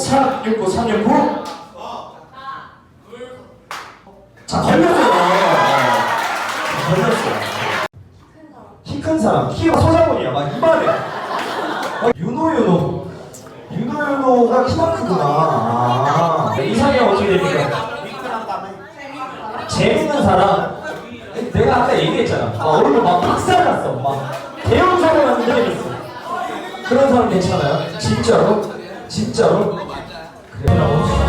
3, 6, 9, 3, 6, 9. 자, 걸렸어요. 네. 걸렸어요. 키 큰 사람, 키가 소자본이야, 막 이만해. 어, 윤호 윤호. 윤호 윤호가 키가 크구나. 아, 이상형 어떻게 됩니까? 재밌는 사람. 내가 아까 얘기했잖아. 막 얼굴 막 박살났어. 막 대형 사고 났는데 재밌어. 그런 사람 괜찮아요? 진짜로? 진짜로? 그래요?